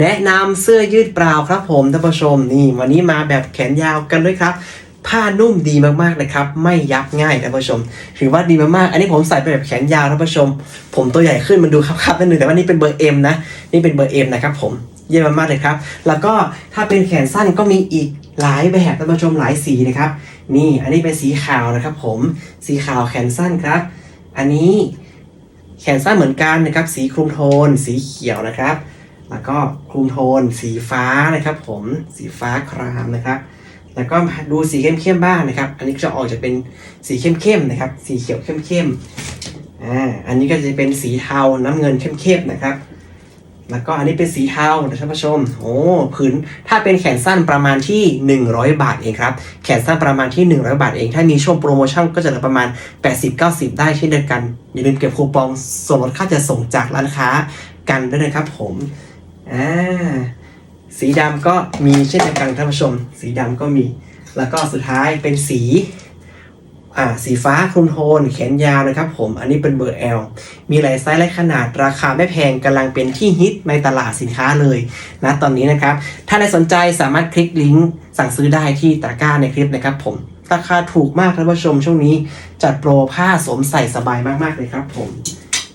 แนะนำเสื้อยืดเปล่าครับผมท่านผู้ชมนี่วันนี้มาแบบแขนยาวกันด้วยครับผ้านุ่มดีมากๆนะครับ ไม่ยับง่ายท่านผู้ชมถือว่าดีมากๆอันนี้ผมใส่ไปแบบแขนยาวท่านผู้ชม ผมตัวใหญ่ขึ้นมันดูครับๆนิดนึงแต่ว่านี่เป็นเบอร์เอ็มนะนี่เป็นเบอร์เอ็มนะครับผมเยี่ยมมากๆเลยครับ แล้วก็ถ้าเป็นแขนสั้นก็มีอีกหลายแบบท่านผู้ชมหลายสีนะครับ นี่อันนี้เป็นสีขาวนะครับ ผมสีขาวแขนสั้นครับ อันนี้แขนสั้นเหมือนกันนะครับ สีคลุมโทน สีเขียวนะครับ แล้วก็คลุมโทนสีฟ้านะครับ ผมสีฟ้าครามนะครับ แล้วก็ดูสีเข้มๆบ้างนะครับ อันนี้จะออกจะเป็นสีเข้มๆนะครับ สีเขียวเข้มๆอ่าอันนี้ก็จะเป็นสีเทาน้ำเงินเข้มๆนะครับ แล้วก็อันนี้เป็นสีเทานะท่านผู้ชมโอ้ผืนถ้าเป็นแขนสั้นประมาณที่ 100 บาทเองครับแขนสั้นประมาณที่ 100 บาทเอง ถ้ามีช่วงโปรโมชั่นก็จะเหลือประมาณ 80-90 ได้เช่นเดียวกันอย่าลืมเก็บคูปองส่วนลดค่าจะส่งจากร้านค้ากันด้วยนะครับผม อ่าสีดำก็มีเช่นเดียวกันท่านผู้ชม สีดำก็มี แล้วก็สุดท้ายเป็นสีอ่าสีฟ้าคลุมโทนแขนยาวนะครับผม อันนี้เป็นเบอร์ L มีหลายไซส์และขนาดราคาไม่แพงกำลังเป็นที่ฮิตในตลาดสินค้าเลยนะตอนนี้นะครับ ถ้าใครสนใจสามารถคลิกลิงก์สั่งซื้อได้ที่ตะกร้าในคลิปนะครับผม ราคาถูกมากท่านผู้ชมช่วงนี้จัดโปรผ้าสวมใส่สบายมากๆเลยครับผม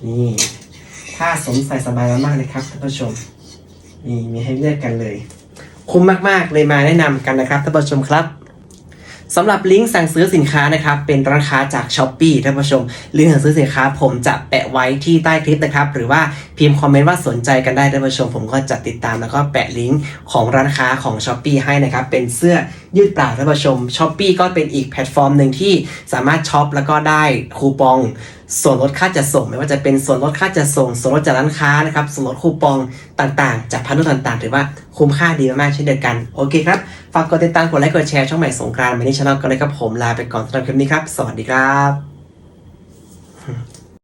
นี่ผ้าสวมใส่สบายมากๆเลยครับท่านผู้ชม นี่มีให้เลือกกันเลย คุ้มมากๆเลยมาแนะนำกันนะครับท่านผู้ชมครับสำหรับลิงก์สั่งซื้อสินค้านะครับเป็นร้านค้าจาก s h อ p e e ท่านผู้ชมลิงก์สั่งซื้อสินค้าผมจะแปะไว้ที่ใต้คลิปนะครับ หรือว่าพิมพ์คอมเมนต์ว่าสนใจกันได้ท่านผู้ชม ผมก็จะติดตามแล้วก็แปะลิงก์ของร้านค้าของ s h อ p e e ให้นะครับ เป็นเสื้อยืดเปล่าท่านผู้ชม s h อ p e e ก็เป็นอีกแพลตฟอร์มหนึ่งที่สามารถช็อปแล้วก็ได้คูปอง ส่วนลดค่าจัดส่งไม่ว่าจะเป็นส่วนลดค่าจัดส่ง ส่วนลดจากร้านค้านะครับ ส่วนลดคูปองต่างๆ จากพันธุต่างๆ ถือว่าคุ้มค่าดีมากๆเช่นเดียวกัน โอเคครับ ฝากกดติดตามกดไลค์กดแชร์ช่องใหม่สงกรานต์มินิชแนลกันเลยครับผมลาไปก่อนสำหรับคลิปนี้ครับ สวัสดีครับ